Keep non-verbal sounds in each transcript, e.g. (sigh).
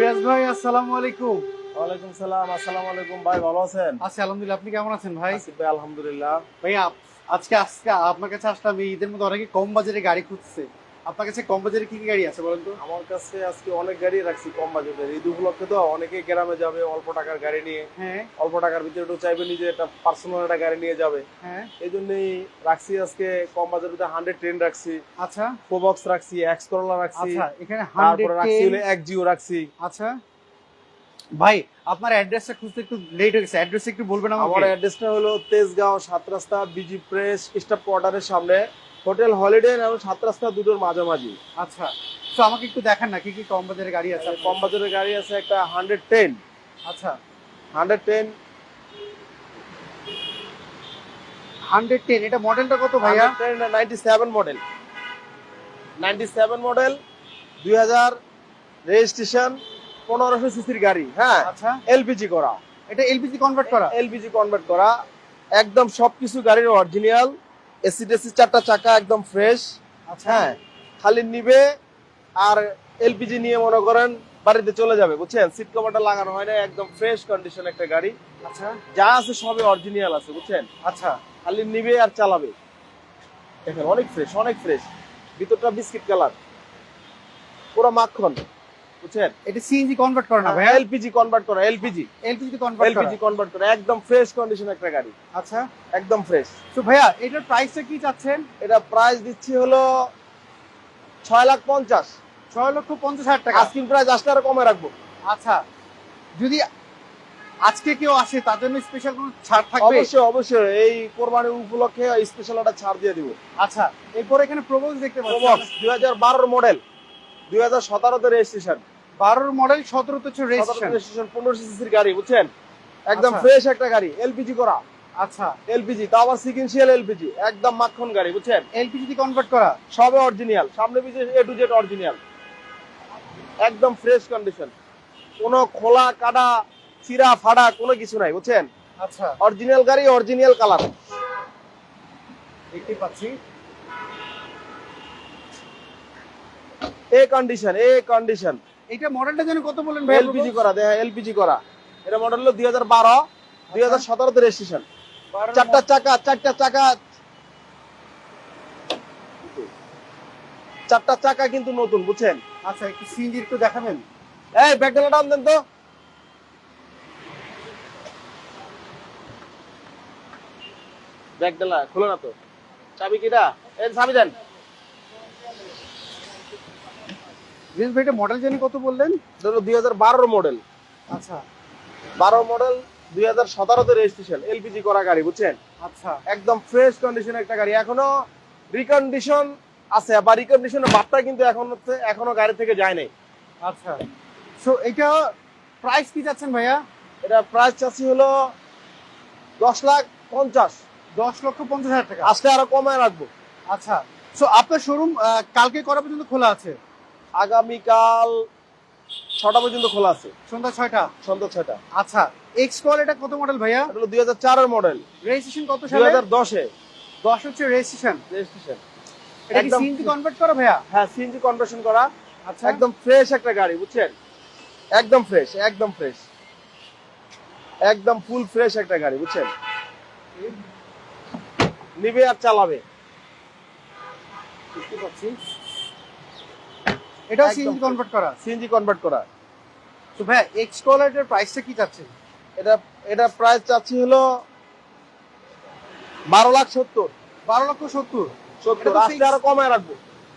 রিয়াজ ভাই আসসালামু আলাইকুম। ওয়ালাইকুম সালাম আসসালামু আলাইকুম। ভাই ভালো আছেন? আছি আলহামদুলিল্লাহ। আপনি কেমন আছেন ভাই? ভাই আলহামদুলিল্লাহ। ভাই আজকে আজকে আপনার কাছে আসলাম ঈদের মধ্যে অনেকে কম বাজারে গাড়ি খুঁজছে। আপনার কাছে কম বাজারে কি কি গাড়ি আছে বলেন তো? আমার কাছে আজকে অনেক গাড়ি রাখছি কম বাজেটের ঈদ উপলক্ষে তো অনেকে গ্রামে যাবে অল্প টাকার গাড়ি নিয়ে। হ্যাঁ। অল্প টাকার ভিতরে একটু চাইবে নিজে একটা পার্সোনাল একটা গাড়ি নিয়ে যাবে। হ্যাঁ। এই জন্যই রাখছি আজকে কম বাজেটে হান্ড্রেড টেন রাখছি। আচ্ছা। প্রোবক্স রাখছি এক্স করোলা রাখছি। আচ্ছা এখানে তারপরে রাখছি হলো এক জিও রাখছি। আচ্ছা। ভাই আপনার অ্যাড্রেসটা খুঁজতে একটু লেট হয়ে গেছে। অ্যাড্রেস একটু বলবেন আমার আমাকে অ্যাড্রেসটা হলো তেজগাঁও সাত রাস্তা বিজি প্রেস স্টাফ কোয়ার্টারের সামনে। হোটেল হলিডে এবং সাত রাস্তা দুটোর মাঝামাঝি। আচ্ছা। তো আমাকে একটু দেখান না কি কি কম বাজারে গাড়ি আছে কম বাজারের গাড়ি আছে একটা হান্ড্রেড টেন আচ্ছা। হান্ড্রেড টেন হান্ড্রেড টেন এটা মডেলটা কত ভাইয়া? Ninety seven model ninety seven model দুই হাজার রেজিস্ট্রেশন পনেরোশো সিসির গাড়ি হ্যাঁ? আচ্ছা। এলপিজি করা। এটা এলপিজি কনভার্ট করা? এলপিজি কনভার্ট করা। একদম সবকিছু গাড়ির অরিজিনাল এসি টেসি চারটা চাকা একদম ফ্রেশ আচ্ছা। হ্যাঁ খালি নিবে আর এলপিজি নিয়ে মনে করেন বাড়িতে চলে যাবে বুঝছেন? সিট কভারটা লাগানো হয় না একদম ফ্রেশ কন্ডিশন একটা গাড়ি। আচ্ছা। যা আছে সবই অরিজিনাল আছে বুঝছেন? আচ্ছা। খালি নিবে আর চালাবে। দেখেন অনেক ফ্রেশ অনেক ফ্রেশ ভিতরটা বিস্কিট কালার পুরো মাখন। বুঝছেন? এটা সিএনজি কনভার্ট করে না ভাইয়া? এলপিজি কনভার্ট করা LPG LPG convert LPG convert করা। একদম ফ্রেশ কন্ডিশন একটা গাড়ি। আচ্ছা। একদম ফ্রেশ তো ভাইয়া এটার প্রাইসটা কি চাচ্ছেন? এটা প্রাইস দিচ্ছি হলো ছয় লাখ পঞ্চাশ। ছয় লক্ষ পঞ্চাশ হাজার টাকা। আস্কিং প্রাইস আসলে আরও কমে রাখব। আচ্ছা যদি আজকে কেউ আসে তার জন্য স্পেশাল কোনো ছাড় থাকবে? অবশ্যই অবশ্যই। এই কোরবানি উপলক্ষে স্পেশাল একটা ছাড় দিয়ে দিব। আচ্ছা এরপর এখানে প্রবোজ দেখতে প্রবক্স পাচ্ছি দুই হাজার বারোর মডেল দুই হাজার সতেরোতে রেজিস্ট্রেশন বারোর মডেল সতেরোতে হচ্ছে রেজিস্ট্রেশন পনেরো সিসির গাড়ি বুঝছেন? একদম আচ্ছা। ফ্রেশ একটা গাড়ি এলপিজি করা। আচ্ছা। এলপিজি তাও আবার সিকেন্সিয়াল এলপিজি একদম মাখন গাড়ি বুঝছেন? এলপিজি কনভার্ট করা? সবে অরিজিনাল সামনে পিছে এ টু জেড অরিজিনাল একদম ফ্রেশ কন্ডিশন কোনো খোলা কাটা চিরা ফাড়া কোনো কিছু নাই বুঝছেন? আচ্ছা। অরিজিনাল গাড়ি অরিজিনাল কালার দেখতে পাচ্ছি। এ কন্ডিশন এ কন্ডিশন এটা মডেলটা যেন কত বলেন ভাই এলপিজি করা দেখ এলপিজি করা। এটা মডেল হলো দুই হাজার বারো দুই হাজার সতেরোতে রেজিস্ট্রেশন চারটা চাকা চারটা চাকা। চারটা চাকা কিন্তু নতুন বুঝছেন? আচ্ছা একটু সিএনজি একটু দেখাবেন। এই ব্যাগডালা টান দেন তো। ব্যাগডালা খুলো না তো। চাবি কিটা? এই চাবি দেন। রিয়াজ ভাই এটা মডেল জানি কত বললেন? ধরো দুই হাজার বারোর মডেল আচ্ছা। বারো মডেল দুই হাজার সতেরোতে রেজিস্ট্রেশন এলপিজি করা গাড়ি বুঝছেন? আচ্ছা। একদম ফ্রেশ কন্ডিশন একটা গাড়ি। এখনও রিকন্ডিশন আছে বা রিকন্ডিশনের বার্তা কিন্তু এখন হচ্ছে এখনও গাড়ি থেকে যায় নাই। আচ্ছা। সো এটা প্রাইস কি যাচ্ছেন ভাইয়া? এটা প্রাইস চাচ্ছি হলো দশ লাখ পঞ্চাশ। দশ লক্ষ পঞ্চাশ হাজার টাকা। আসলে আরও কমায় রাখব। আচ্ছা। সো আপনার শোরুম কালকে করা পর্যন্ত খোলা আছে? আগামীকাল ছটা পর্যন্ত খোলা আছে। সন্ধ্যা ছয়টা? সন্ধ্যা ছয়টা। আচ্ছা এক্স কল এটা কত মডেল ভাইয়া? এটা হলো দুই হাজার চারের মডেল রেজিস্ট্রেশন কত দুই হাজার দশে। দশ হচ্ছে রেজিস্ট্রেশন রেজিস্ট্রেশন এটা কি সিএনজি কনভার্ট করা ভাইয়া? হ্যাঁ সিএনজি কনভার্সন করা। আচ্ছা। একদম ফ্রেশ একটা গাড়ি বুঝছেন? একদম ফ্রেশ একদম ফ্রেশ একদম ফুল ফ্রেশ একটা গাড়ি বুঝছেন? নিবে আর চালাবে। দেখতে পাচ্ছি এটাও একদম। সিএনজি কনভার্ট করা। সিএনজি কনভার্ট করা। তো ভাইয়া এক্স কলারের প্রাইসটা কি যাচ্ছে এটা এটা প্রাইস চাচ্ছি হলো বারো লাখ সত্তর। বারো লক্ষ সত্তর? সত্তর আসলে আরও কমায় রাখব।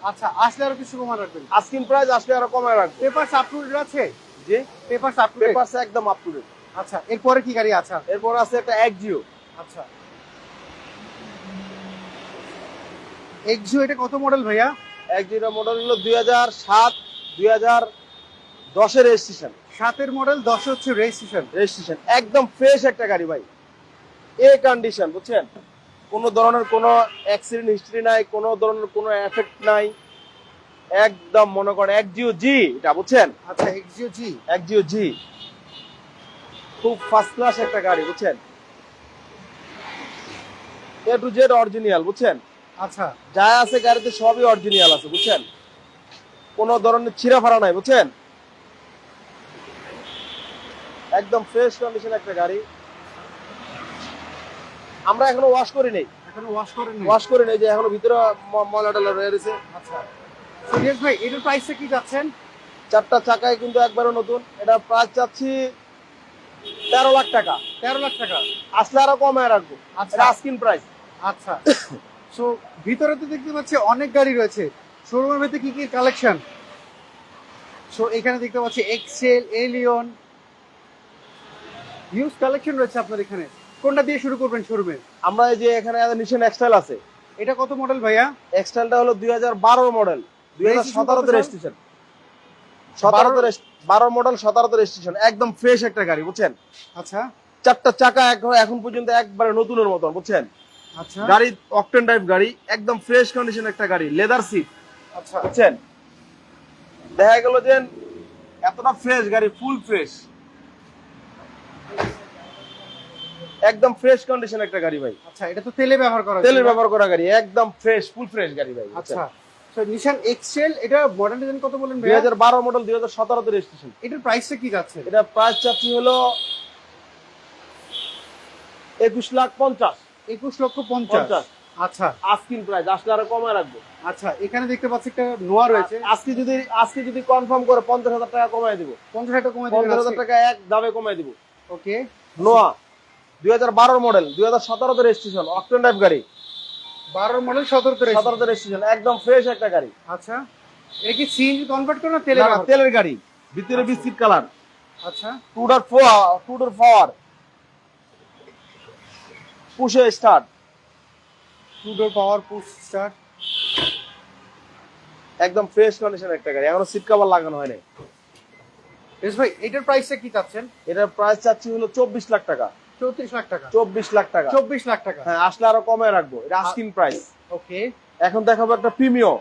আচ্ছা আসলে আরও কিছু কমান রাখবেন? আস্কিং প্রাইস আসলে আরও কমায় রাখব। পেপারস আপটুডেট আছে? জি। Papers up to date papers একদম আপ টু ডেট আচ্ছা এরপরে কি গাড়ি আছে? এরপর আছে একটা এক জিও আচ্ছা। এক্সিও এটা কত মডেল ভাইয়া? এক জিরো মডেল হলো দুই হাজার সাত দুই হাজার দশের রেজিস্ট্রেশন সাতের মডেল দশ হচ্ছে রেজিস্ট্রেশন রেজিস্ট্রেশন একদম ফ্রেশ একটা গাড়ি ভাই। এ কন্ডিশন বুঝছেন? কোনো ধরনের কোনো অ্যাক্সিডেন্ট হিস্ট্রি নাই কোনো ধরনের কোনো এফেক্ট নাই। একদম মনে করেন এক জিও জি এটা বুঝছেন? আচ্ছা এক্সিও জি এক জিও জি খুব ফার্স্ট ক্লাস একটা গাড়ি বুঝছেন? এ টু জেড অরিজিনাল বুঝছেন? আচ্ছা। যা আছে গাড়িতে সবই অরিজিনাল আছে বুঝছেন? কোনো ধরনের ছিঁড়া ফাড়া নাই বুঝছেন? একদম ফ্রেশ কন্ডিশন একটা গাড়ি। আমরা এখনও ওয়াশ করি নেই। এখনও ওয়াশ করেন নাই? ওয়াশ করি নেই যে এখনও ভিতরে ময়লা টয়লা রয়ে রয়েছে আচ্ছা। তো ভাই এটার প্রাইসটা কি যাচ্ছেন? চারটা চাকায় কিন্তু একবারে নতুন। এটা প্রাইস চাচ্ছি তেরো লাখ টাকা। তেরো লাখ টাকা। আসলে আরও কমায় রাখব। আচ্ছা। এটা আস্কিন প্রাইস আচ্ছা। (coughs) সো ভিতরে তো দেখতে পাচ্ছি অনেক গাড়ি রয়েছে। শোরুমের ভেতরে কি কি কালেকশন সো এখানে দেখতে পাচ্ছি এক্সেল এলিয়ন হিউজ কালেকশন রয়েছে আপনার এখানে। কোনটা দিয়ে শুরু করবেন শোরুমে আমরা এই যে এখানে নিশান এক্সটাইল আছে। এটা কত মডেল ভাইয়া? এক্সটাইলটা হলো দুই হাজার বারো মডেল দুই হাজার সতেরোতে? রেজিস্ট্রেশন সতেরোতে বারো মডেল সতেরোতে রেজিস্ট্রেশন একদম ফ্রেশ একটা গাড়ি বুঝছেন? আচ্ছা। চারটা চাকা এখন পর্যন্ত একবারে নতুনের মতন বুঝছেন? গাড়ি অকটেন টাইপ গাড়ি একদম ফ্রেশ কন্ডিশন একটা গাড়ি লেদার সিট আচ্ছা। বুঝছেন? দেখা গেল যে এতটা ফ্রেশ গাড়ি ফুল ফ্রেশ একদম ফ্রেশ কন্ডিশন একটা গাড়ি ভাই। আচ্ছা এটা তো তেলে ব্যবহার করা হচ্ছে, ব্যবহার করা গাড়ি একদম ফ্রেশ ফুল ফ্রেশ গাড়ি ভাই আচ্ছা। নিশান এক্সেল এটা মডেল ডিজাইন কত বলেন দুই ভাইয়া হাজার বারো মডেল দুই হাজার সতেরোতে রেজিস্ট্রেশন এটার প্রাইসটা কি যাচ্ছে? এটা প্রাইস চাচ্ছি হলো একুশ লাখ পঞ্চাশ। একুশ লক্ষ পঞ্চাশ। আচ্ছা। আস্কিন প্রাইস আসলে আরও কমায় রাখব। আচ্ছা এখানে দেখতে পাচ্ছি একটা নোয়া রয়েছে। আজকে যদি আজকে যদি কনফার্ম করে পঞ্চাশ হাজার টাকা কমায় দিব। পঞ্চাশ হাজার কমে পঞ্চাশ হাজার টাকা এক দামে কমায় দিব। ওকে। নোয়া দুই হাজার বারোর মডেল দুই হাজার সতেরোতে রেজিস্ট্রেশন অক্টেন টাইপ গাড়ি। বারোর মডেল সতেরোতে সতেরোতে রেজিস্ট্রেশন একদম ফ্রেশ একটা গাড়ি। আচ্ছা। এটা কি সিএনজি কনভার্ট করে না তেলে না, না, ব্যবহার করে? তেলের গাড়ি ভিতরে বিস্কিট কালার আচ্ছা। Two dot four two dot power push start two door power push start একদম ফ্রেশ কন্ডিশন একটা গাড়ি এখনও সিট কভার লাগানো হয়নি। এস ভাই এটার প্রাইসটা কি চাচ্ছেন? এটার প্রাইস চাচ্ছি হলো চব্বিশ লাখ টাকা। চৌত্রিশ লাখ টাকা। চব্বিশ লাখ টাকা। চব্বিশ লাখ টাকা। হ্যাঁ আসলে আরও কমে রাখব এটা আস্কিং প্রাইস ওকে এখন দেখাবো একটা প্রিমিও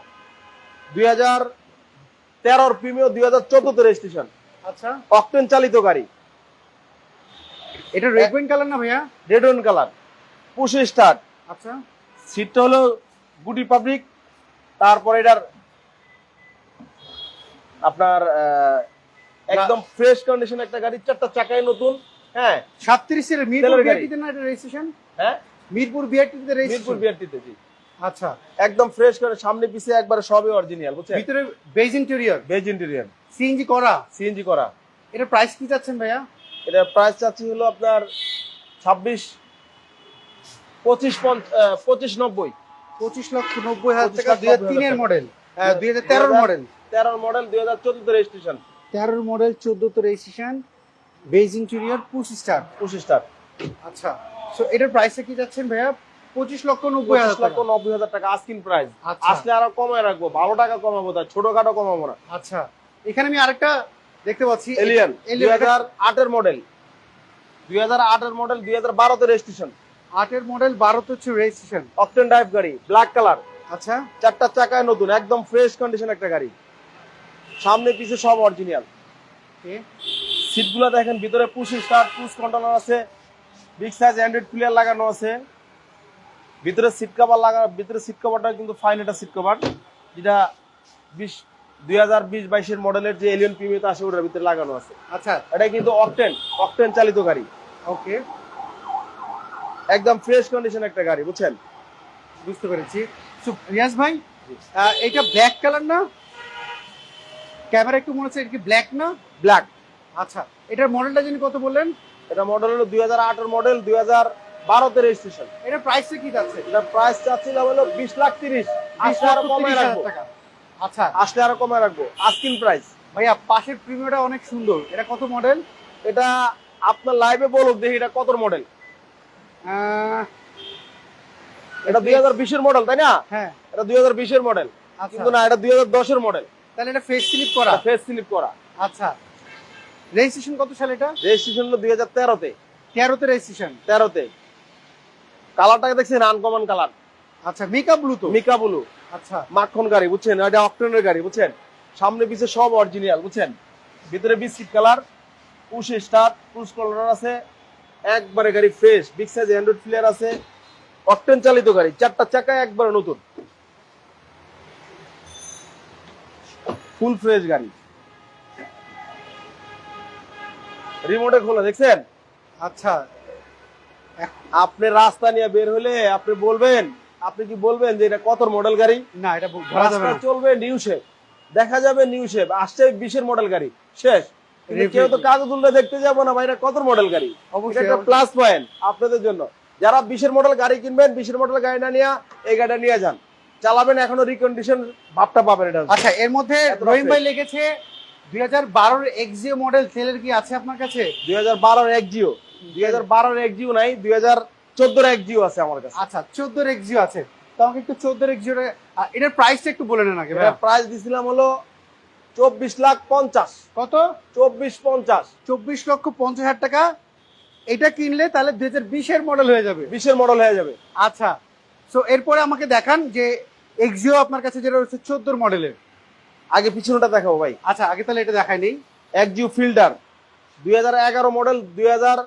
দুই হাজার তেরোর প্রিমিও দুই হাজার চোদ্দতে রেজিস্ট্রেশন আচ্ছা। অকটেন চালিত গাড়ি। এটা রেড কালার না ভাইয়া? রেড কালার পুষে স্টার্ট আচ্ছা। সিটটা হলো গুডি পাবলিক তারপর এটার আপনার একদম ফ্রেশ কন্ডিশন একটা গাড়ি চারটা চাকায় নতুন হ্যাঁ। সাতত্রিশের মিরপুর তেলের গাড়ি। বিআরটিতে না এটা রেজিস্ট্রেশন হ্যাঁ। মিরপুর বিআরটিতে মিরপুর রেজিস্ট্রেশন বিআরটিতে জি। আচ্ছা। একদম ফ্রেশ করে সামনে পিছে একবারে সবই অরিজিনাল বুঝছেন? ভিতরে beige interior beige interior CNG করা? সিএনজি করা। এটা প্রাইস কি যাচ্ছেন ভাইয়া? এটা প্রাইস চাচ্ছি হলো আপনার ছাব্বিশ পঁচিশ পঁচিশ নব্বই। পঁচিশ লক্ষ নব্বই হাজার টাকা দুই হাজার তিনের মডেল দুই হাজার তেরোর মডেল তেরোর মডেল দুই হাজার চোদ্দ রেজিস্ট্রেশন তেরোর model চোদ্দতে registration beige interior push start পঁচিশ টাকা আচ্ছা সো এটার প্রাইসটা কি যাচ্ছেন ভাইয়া? পঁচিশ লক্ষ নব্বই হাজার লক্ষ নব্বই হাজার টাকা আস্কিন প্রাইস আচ্ছা। আসলে আরও কমায় রাখব বারো টাকা কমাবো তাই ছোটখাটো কমাবো না। আচ্ছা এখানে আমি আরেকটা দেখতে পাচ্ছি। এলিয়ান দুই হাজার আটের মডেল দুই হাজার আটের মডেল দুই হাজার বারোতে রেজিস্ট্রেশন আটের মডেল বারোতে হচ্ছে রেজিস্ট্রেশন অকটেন ড্রাইভ গাড়ি ব্ল্যাক কালার আচ্ছা। চারটা চাকায় নতুন একদম ফ্রেশ কন্ডিশন একটা গাড়ি। সামনে পিছে সব অরিজিনাল. সিটগুলো দেখেন ভিতরে পুশ স্টার্ট পুশ কন্ট্রোলার আছে। বিগ সাইজ অ্যান্ড্রয়েড প্লেয়ার লাগানো আছে। ভিতরে সিট কভার লাগা ভিতরে সিট কভারটা কিন্তু ফাইন একটা সিট কভার যেটা বিশ দুই হাজার বিশ বাইশের মডেলের যে এলিয়ন প্রিমিয়াতে আসে ওটার ভিতরে লাগানো আছে। আচ্ছা। এটা কিন্তু অকটেন অকটেন চালিত গাড়ি। ওকে একদম ফ্রেশ কন্ডিশন একটা গাড়ি বুঝছেন? বুঝতে পেরেছি। রিয়াজ ভাই এটা ব্ল্যাক কালার না? ক্যামেরা একটু মনে হচ্ছে এটা কি ব্ল্যাক না? ব্ল্যাক আচ্ছা এটার মডেলটা যিনি কত বললেন? এটা মডেল হলো দুই হাজার আটের মডেল দুই হাজার বারোতে রেজিস্ট্রেশন এটা প্রাইসটা কি যাচ্ছে? এটা প্রাইস চাচ্ছিলাম হলো বিশ লাখ তিরিশ। আসলে আরও হাজার রাখব। আচ্ছা। আসলে আরও কমায় রাখব। আস্কিন প্রাইস ভাইয়া পাশের প্রিমিয়ারটা অনেক সুন্দর। এটা কত মডেল এটা আপনার লাইভে বলুক দেখি এটা কত মডেল এটা দুই হাজার বিশের মডেল তাই না? হ্যাঁ। এটা দুই হাজার বিশের মডেল আচ্ছা। কিন্তু না এটা দুই হাজার দশের মডেল তাহলে এটা ফেস স্লিপ করা? ফেস স্লিপ করা। আচ্ছা। রেজিস্ট্রেশন কত সালে এটা? রেজিস্ট্রেশন হলো দুই হাজার তেরোতে। তেরোতে রেজিস্ট্রেশন তেরোতে। কালারটাকে দেখছেন আনকমন কালার আচ্ছা মেকআপ ব্লু তো? মিকা ব্লু আচ্ছা। মাখন গাড়ি বুঝছেন? এটা অক্টেনের গাড়ি বুঝছেন? সামনে পিছে সব অরিজিনাল বুঝছেন? ভিতরে biscuit colour push start push colour আছে। একবারে গাড়ি fresh big size android player আছে অকটেন চালিত গাড়ি চারটা চাকা একবারে নতুন। ফুল ফ্রেশ গাড়ি। রিমোটে খোলা দেখছেন? আচ্ছা। আপনি রাস্তা নিয়ে বের হলে আপনি বলবেন আপনি কি বলবেন যে এটা কত মডেল গাড়ি? না এটা চলবে নিউ শেপ দেখা যাবে নিউ শেপ আসছে বিশের মডেল গাড়ি শেষ. কেউ তো কাগজ উল্লে দেখতে যাব না ভাই কত মডেল গাড়ি? অবশ্যই একটা প্লাস পয়েন্ট আপনাদের জন্য। যারা বিশের মডেল গাড়ি কিনবেন বিশের মডেল গাড়ি না নিয়ে এই গাড়িটা নিয়ে যান। চালাবেন এখনও রিকন্ডিশন ভাবটা পাবেন এটা। আচ্ছা এর মধ্যে রহিম ভাই লিখেছে দুই হাজার এক্সিও মডেল তেলের কি আছে আপনার কাছে? নাই আমার কাছে। আচ্ছা চোদ্দোর এক্সিও আছে। তো আমাকে একটু চোদ্দোর এক্সিও এটার প্রাইসটা একটু বলে নেন আগে। এটার প্রাইস দিছিলাম হলো চব্বিশ লাখ পঞ্চাশ। কত? চব্বিশ পঞ্চাশ। চব্বিশ লক্ষ পঞ্চাশ হাজার টাকা। এটা কিনলে তাহলে দুই হাজার বিশের মডেল হয়ে যাবে। বিশের মডেল হয়ে যাবে। আচ্ছা। সো এরপরে আমাকে দেখান যে এক্সিও আপনার কাছে যেটা রয়েছে চোদ্দোর মডেলের আগে পিছনটা দেখাবো ভাই। আচ্ছা আগে তাহলে এটা দেখাই নেই। এক জিও ফিল্ডার দুই হাজার এগারো মডেল দুই হাজার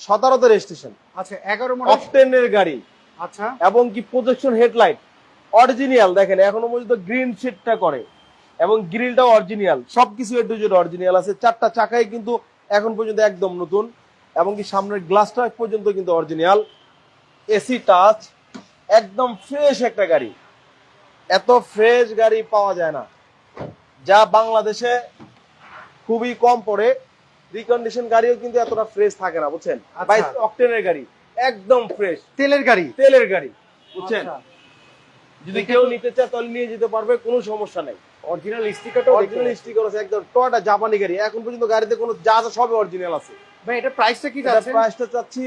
সতেরোতে রেজিস্ট্রেশন আচ্ছা এগারো মডেল অকটেনের গাড়ি। আচ্ছা। এবং কি প্রজেকশন হেডলাইট অরিজিনাল দেখেন এখনও পর্যন্ত গ্রিন শিটটা করে। এবং গ্রিলটাও অরিজিনাল। সবকিছু এর দুজন অরিজিনাল আছে। চারটা চাকাই কিন্তু এখন পর্যন্ত একদম নতুন। এবং কি সামনের গ্লাসটা পর্যন্ত কিন্তু অরিজিনাল। এসি টাচ একদম ফ্রেশ একটা গাড়ি। এত ফ্রেশ গাড়ি পাওয়া যায় না। যা বাংলাদেশে খুবই কম পড়ে। রিকন্ডিশন গাড়িও কিন্তু এতটা ফ্রেশ থাকে না বুঝছেন? আচ্ছা। বাইশ অক্টেনের গাড়ি একদম ফ্রেশ তেলের গাড়ি? তেলের গাড়ি বুঝছেন? আচ্ছা। যদি কেউ নিতে চায় তাহলে নিয়ে যেতে পারবে কোনো সমস্যা নেই। অরিজিনাল স্টিকারটাও অরিজিনাল স্টিকার আছে একদম টয়টা জাপানি গাড়ি। এখন পর্যন্ত গাড়িতে কোনো যা আছে সবই অরিজিনাল আছে। ভাই এটা প্রাইসটা কি যাচ্ছে প্রাইসটা চাচ্ছি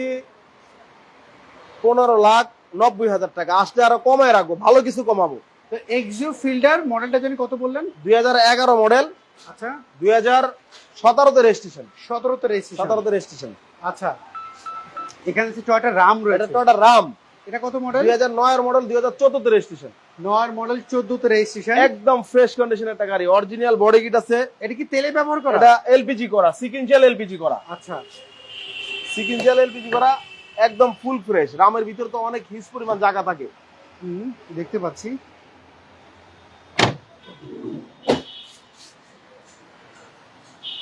পনেরো লাখ নব্বই হাজার টাকা। আসলে আরও কমায় রাখব ভালো কিছু কমাবো। তো এক্সিও ফিল্ডার মডেলটা জানি কত বললেন? দুই হাজার এগারো মডেল আচ্ছা। দুই হাজার সতেরোতে রেজিস্ট্রেশন সতেরোতে রেজিস্ট্রেশন সতেরোতে রেজিস্ট্রেশন আচ্ছা। এখানে টয়টা রাম এটা রয়েছে। টয়টা রাম এটা কত মডেল দুই হাজার নয়ের মডেল দুই হাজার চোদ্দতে রেজিস্ট্রেশন নয় মডেল চোদ্দতে রেজিস্ট্রেশন একদম ফ্রেশ কন্ডিশন একটা গাড়ি অরিজিনাল বডি কিট আছে। এটা কি তেলে ব্যবহার করা? এটা এলপিজি করা সিকিনশিয়াল এলপিজি করা। আচ্ছা। সিকিনশিয়াল এলপিজি করা একদম ফুল ফ্রেশ রামের ভিতর তো অনেক হিউজ পরিমাণ জায়গা থাকে। হুম, দেখতে পাচ্ছি।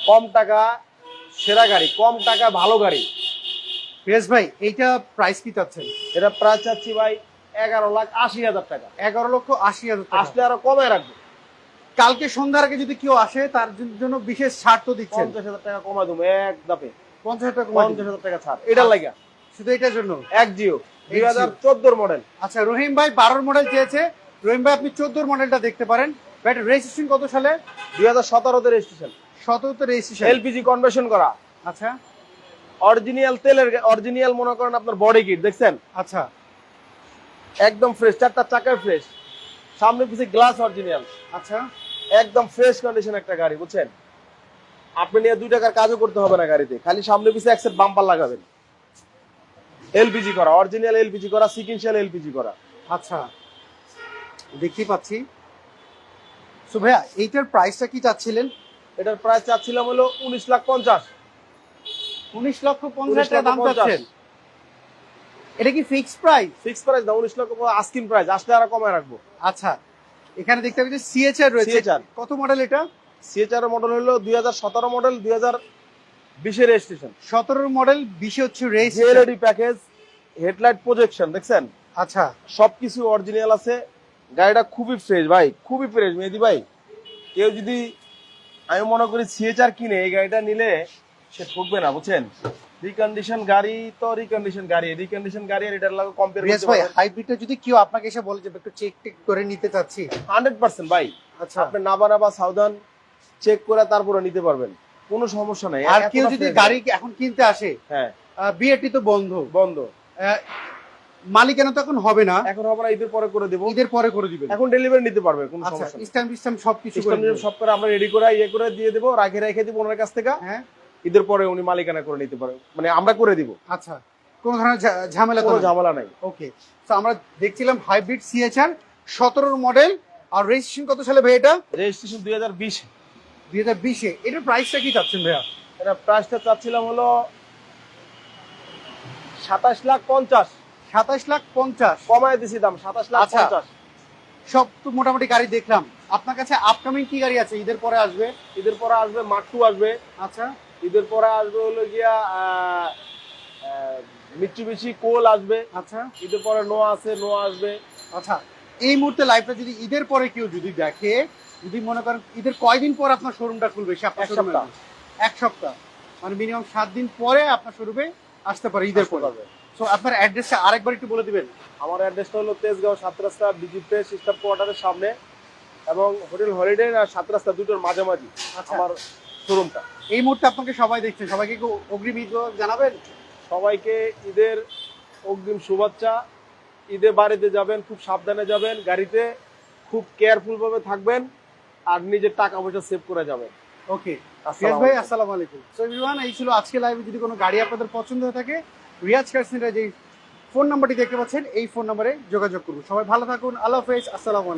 কম টাকা সেরা গাড়ি কম টাকা ভালো গাড়ি। বেশ ভাই এইটা প্রাইস কি চাচ্ছেন? এটা প্রায় চাচ্ছি ভাই এগারো লাখ আশি হাজার টাকা। এগারো লক্ষ আশি হাজার আসলে আরও কমে রাখব। কালকে সন্ধ্যার আগে যদি কেউ আসে তার জন্য বিশেষ ছাড় তো দিচ্ছেন। পঞ্চাশ হাজার টাকা কমাই দেবো এক দাপে পঞ্চাশ হাজার টাকা পঞ্চাশ হাজার টাকা ছাড়। এটার লাগে? শুধু এটার জন্য? এক জিও। দুই হাজার চোদ্দোর মডেল আচ্ছা রহিম ভাই বারোর মডেল চেয়েছে। রহিম ভাই আপনি চোদ্দোর মডেলটা দেখতে পারেন। বাট রেজিস্ট্রেশন কত সালে? দুই হাজার সতেরোতে রেজিস্ট্রেশন সতেরোতে রেজিস্ট্রেশন এলপিজি কনভার্সন করা। আচ্ছা। অরিজিনাল তেলের অরিজিনাল মনে করেন আপনার বডি কিট দেখছেন? আচ্ছা। একদম ফ্রেশ চারটা চাকায় ফ্রেশ সামনে পিছিয়ে গ্লাস অরিজিনাল আচ্ছা। একদম ফ্রেশ কন্ডিশন একটা গাড়ি বুঝছেন? আপনি নিয়ে দুই টাকার কাজও করতে হবে না গাড়িতে খালি সামনে পিছিয়ে একসেট বাম্পার লাগাবেন। এলপিজি করা অরিজিনাল এলপিজি করা সিকিনশিয়াল এলপিজি করা। আচ্ছা। দেখতে পাচ্ছি। সো ভাইয়া এইটার প্রাইসটা কি চাচ্ছিলেন? এটার প্রাইস চাচ্ছিলাম হলো উনিশ লাখ পঞ্চাশ। উনিশ লক্ষ পঞ্চাশ টাকা দাম চাচ্ছেন? এটা কি ফিক্সড প্রাইস ফিক্স প্রাইস না উনিশ লক্ষ আস্কিন প্রাইস আসলে আরও কমায় রাখব। আচ্ছা এখানে দেখতে পাচ্ছি সিএচআর রয়েছে। কত মডেল এটা? সিএচআর মডেল হলো দুই হাজার সতেরো মডেল দুই হাজার বিশের রেজিস্ট্রেশন সতেরোর মডেল বিশে হচ্ছে জুয়েলারি প্যাকেজ হেডলাইট প্রজেকশন দেখছেন? আচ্ছা। সবকিছু অরিজিনাল আছে। গাড়িটা খুবই ফ্রেশ ভাই খুবই ফ্রেশ মেহেদি ভাই। কেউ যদি আমি মনে করি সিএচআর কিনে এই গাড়িটা নিলে সে ঠকবে না বুঝছেন? রিকন্ডিশন গাড়ি তো রিকন্ডিশন গাড়ি রিকন্ডিশন গাড়ি আর এটার লাগে কম্পেয়ার করতে ভাই হাইব্রিডটা যদি কেউ আপনাকে এসে বলে যে একটু চেক টেক করে নিতে চাচ্ছি। হান্ড্রেড পার্সেন্ট ভাই আচ্ছা। আপনি নাবানা বা সাউদান চেক করে তারপরে নিতে পারবেন কোনো সমস্যা নাই। আর কেউ যদি গাড়ি এখন কিনতে আসে হ্যাঁ। বিএটি তো বন্ধ। বন্ধ। মালিকানা তো এখন হবে না। এখন আমরা ঈদের পরে করে দেবো। ঈদের পরে করে দিবেন। এখন ডেলিভারি নিতে পারবে কোনো আচ্ছা সমস্যা স্ট্যাম্প স্ট্যাম্প সবকিছু করে সব করে আমরা রেডি করে ইয়ে করে দিয়ে দেবো রাখে রেখে দিব ওনার কাছ থেকে। হ্যাঁ। ঈদের পরে উনি মালিকানা করে নিতে পারে। মানে আমরা করে দিব। আচ্ছা কোনো ধরনের ঝামেলা তো কোনো ঝামেলা নাই। ওকে তো আমরা দেখছিলাম হাইব্রিড সিএচআর সতেরোর মডেল আর রেজিস্ট্রেশন কত সালে ভাই এটা? রেজিস্ট্রেশন দুই হাজার বিশ। দুই হাজার বিশে। এটার প্রাইসটা কি চাচ্ছেন ভাইয়া? এটা প্রাইসটা চাচ্ছিলাম হলো সাতাশ লাখ পঞ্চাশ। সাতাশ লাখ পঞ্চাশ। কমায় দিছি দাম সাতাশ লাখ আচ্ছা। পঞ্চাশ। সব তো মোটামুটি গাড়ি দেখলাম। আপনার কাছে আপকামিং কি গাড়ি আছে? ঈদের পরে আসবে? ঈদের পরে আসবে মাট্টু আসবে। আচ্ছা। ঈদের পরে আসবে হলো গিয়া মিচু মিচুবিশি কোল আসবে। আচ্ছা। ঈদের পরে নোয়া আছে নোয়া আসবে। আচ্ছা এই মুহূর্তে লাইভটা যদি ঈদের পরে কেউ যদি দেখে যদি মনে করেন ঈদের কয়দিন পর আপনার শোরুমটা খুলবে সে আপনার শোরুমে সপ্তাহ। এক সপ্তাহ। মানে মিনিমাম সাত দিন পরে আপনার শোরুমে আসতে পারে ঈদের পরে। সো আপনার অ্যাড্রেসটা আরেকবার একটু বলে দিবেন। আমার অ্যাড্রেসটা হলো তেজগাঁও সাত রাস্তা বিজি প্রেস স্টাফ কোয়ার্টারের সামনে এবং হোটেল হলিডে আর সাত রাস্তা দুটোর মাঝামাঝি। আচ্ছা। আমার শোরুমটা। এই মুহূর্তে আপনাকে সবাই দেখছেন সবাইকে অগ্রিম ঈদ জানাবেন? সবাইকে ঈদের অগ্রিম শুভেচ্ছা। ঈদে বাড়িতে যাবেন খুব সাবধানে যাবেন গাড়িতে খুব কেয়ারফুল ভাবে থাকবেন আর নিজের টাকা পয়সা সেভ করে যাবেন। ওকে। রিয়াজ ভাই। আসসালামু আলাইকুম। সো এভরিওয়ান এই ছিল আজকে লাইভে যদি কোনো গাড়ি আপনাদের পছন্দ হয়ে থাকে রিয়াজ কার সেন্টারে যে ফোন নাম্বারটি দেখতে পাচ্ছেন এই ফোন নাম্বারে যোগাযোগ করুন। সবাই ভালো থাকুন। আল্লাহ হাফেজ। আসসালামু আলাইকুম।